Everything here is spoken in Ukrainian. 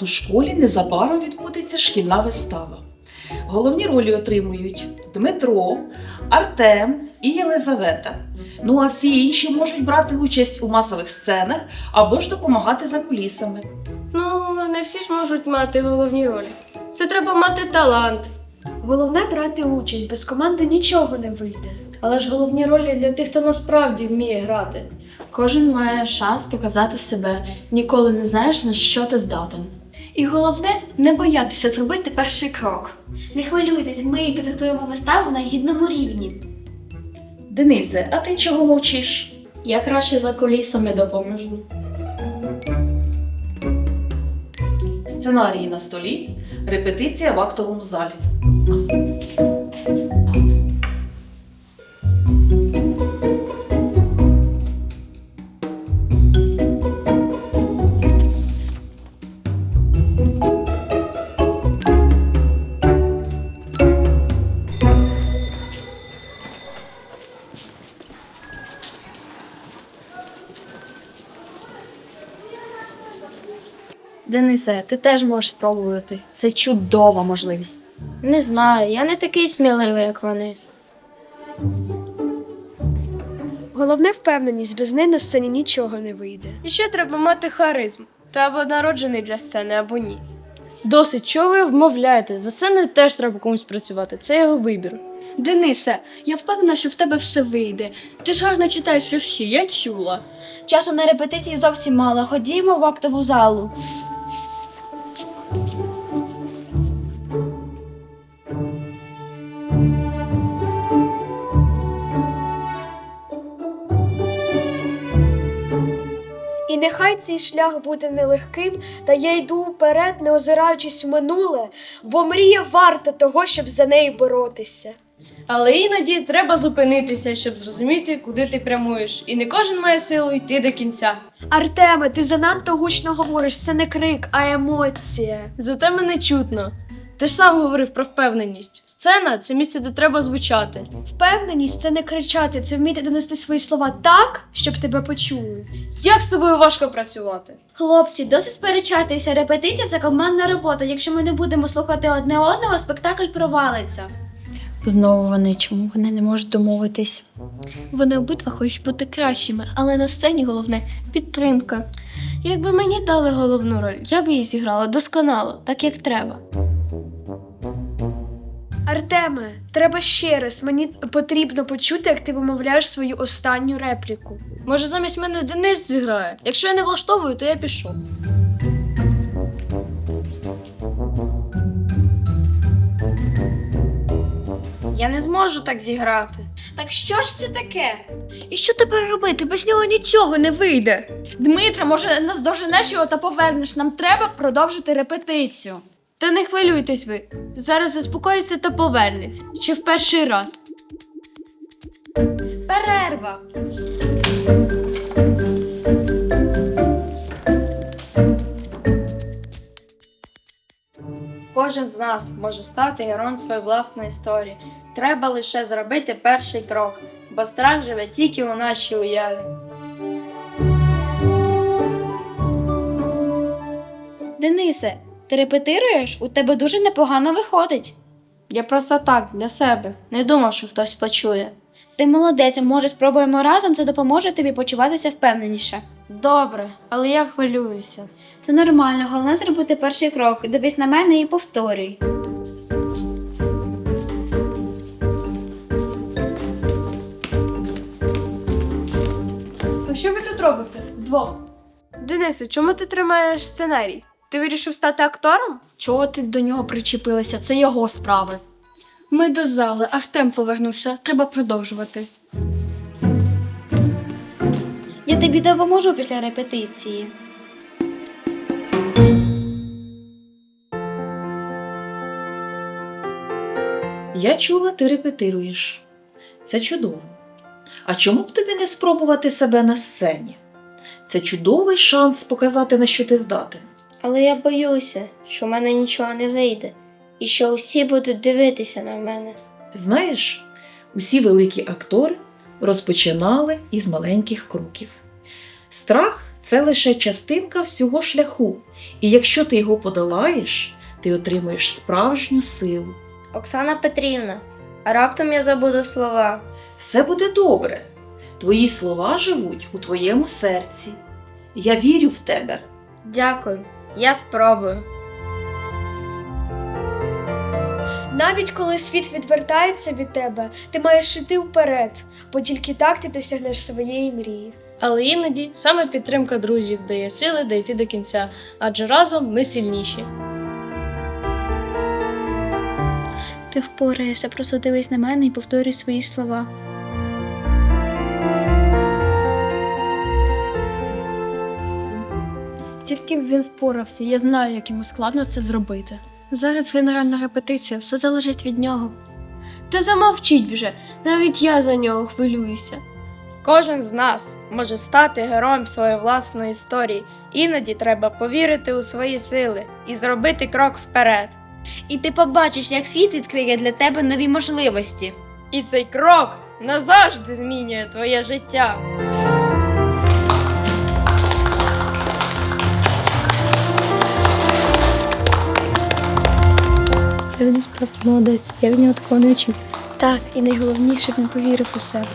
нас у школі незабаром відбудеться шкільна вистава. Головні ролі отримують Дмитро, Артем і Єлизавета. Ну а всі інші можуть брати участь у масових сценах або ж допомагати за кулісами. Ну, не всі ж можуть мати головні ролі. Це треба мати талант. Головне брати участь, без команди нічого не вийде. Але ж головні ролі для тих, хто насправді вміє грати. Кожен має шанс показати себе, ніколи не знаєш, на що ти здатен. І головне не боятися зробити перший крок. Не хвилюйтесь, ми підготуємо виставу на гідному рівні. Денисе, а ти чого мовчиш? Я краще за кулісами допоможу. Сценарії на столі, репетиція в актовому залі. Денисе, ти теж можеш спробувати. Це чудова можливість. Не знаю, я не такий сміливий, як вони. Головне впевненість, без неї на сцені нічого не вийде. І ще треба мати харизм. Ти або народжений для сцени, або ні. Досить, чого ви вмовляєте? За сценою теж треба комусь працювати. Це його вибір. Денисе, я впевнена, що в тебе все вийде. Ти ж гарно читаєш вірші, я чула. Часу на репетиції зовсім мало. Ходімо в актову залу. Нехай цей шлях буде нелегким, та я йду вперед, не озираючись в минуле, бо мрія варта того, щоб за неї боротися. Але іноді треба зупинитися, щоб зрозуміти, куди ти прямуєш. І не кожен має силу йти до кінця. Артеме, ти занадто гучно говориш, це не крик, а емоція. Зате мене чутно. Ти ж сам говорив про впевненість. Сцена це місце, де треба звучати. Впевненість це не кричати, це вміти донести свої слова так, щоб тебе почули. Як з тобою важко працювати? Хлопці, досить сперечатися. Репетиція це командна робота. Якщо ми не будемо слухати одне одного, спектакль провалиться. Знову вони чому вони не можуть домовитись? Вони обидва хочуть бути кращими, але на сцені головне підтримка. Якби мені дали головну роль, я б її зіграла досконало, так як треба. Артеме, треба ще раз. Мені потрібно почути, як ти вимовляєш свою останню репліку. Може, замість мене Денис зіграє. Якщо я не влаштовую, то я пішов. Я не зможу так зіграти. Так що ж це таке? І що тепер робити? Без нього нічого не вийде. Дмитре, може, наздоженеш його та повернеш. Нам треба продовжити репетицію. Та не хвилюйтесь ви. Зараз заспокоїться та повернеться. Чи в перший раз. Перерва. Кожен з нас може стати героєм своєї власної історії. Треба лише зробити перший крок, бо страх живе тільки у нашій уяві. Денисе, ти репетируєш? У тебе дуже непогано виходить. Я просто так, для себе. Не думав, що хтось почує. Ти молодець, може, спробуємо разом, це допоможе тобі почуватися впевненіше. Добре, але я хвилююся. Це нормально, головне зробити перший крок. Дивись на мене і повторюй. А що ви тут робите? Вдвох. Денису, чому ти тримаєш сценарій? Ти вирішив стати актором? Чого ти до нього причепилася? Це його справи. Ми до зали, Артем повернувся. Треба продовжувати. Я тобі допоможу після репетиції. Я чула, ти репетируєш. Це чудово. А чому б тобі не спробувати себе на сцені? Це чудовий шанс показати, на що ти здатен. Але я боюся, що в мене нічого не вийде, і що усі будуть дивитися на мене. Знаєш, усі великі актори розпочинали із маленьких кроків. Страх це лише частинка всього шляху, і якщо ти його подолаєш, ти отримуєш справжню силу. Оксана Петрівна, а раптом я забуду слова. Все буде добре. Твої слова живуть у твоєму серці. Я вірю в тебе. Дякую, я спробую. Навіть коли світ відвертається від тебе, ти маєш йти вперед, бо тільки так ти досягнеш своєї мрії. Але іноді саме підтримка друзів дає сили дійти до кінця, адже разом ми сильніші. Ти впораєшся, просто дивись на мене і повторюй свої слова. Тільки б він впорався, я знаю, як йому складно це зробити. Зараз генеральна репетиція, все залежить від нього. Та замовчіть вже, навіть я за нього хвилююся. Кожен з нас може стати героєм своєї власної історії. Іноді треба повірити у свої сили і зробити крок вперед. І ти побачиш, як світ відкриє для тебе нові можливості. І цей крок назавжди змінює твоє життя. Він справді молодець, я від нього такого не очікував. Так, і найголовніше він повірив у себе.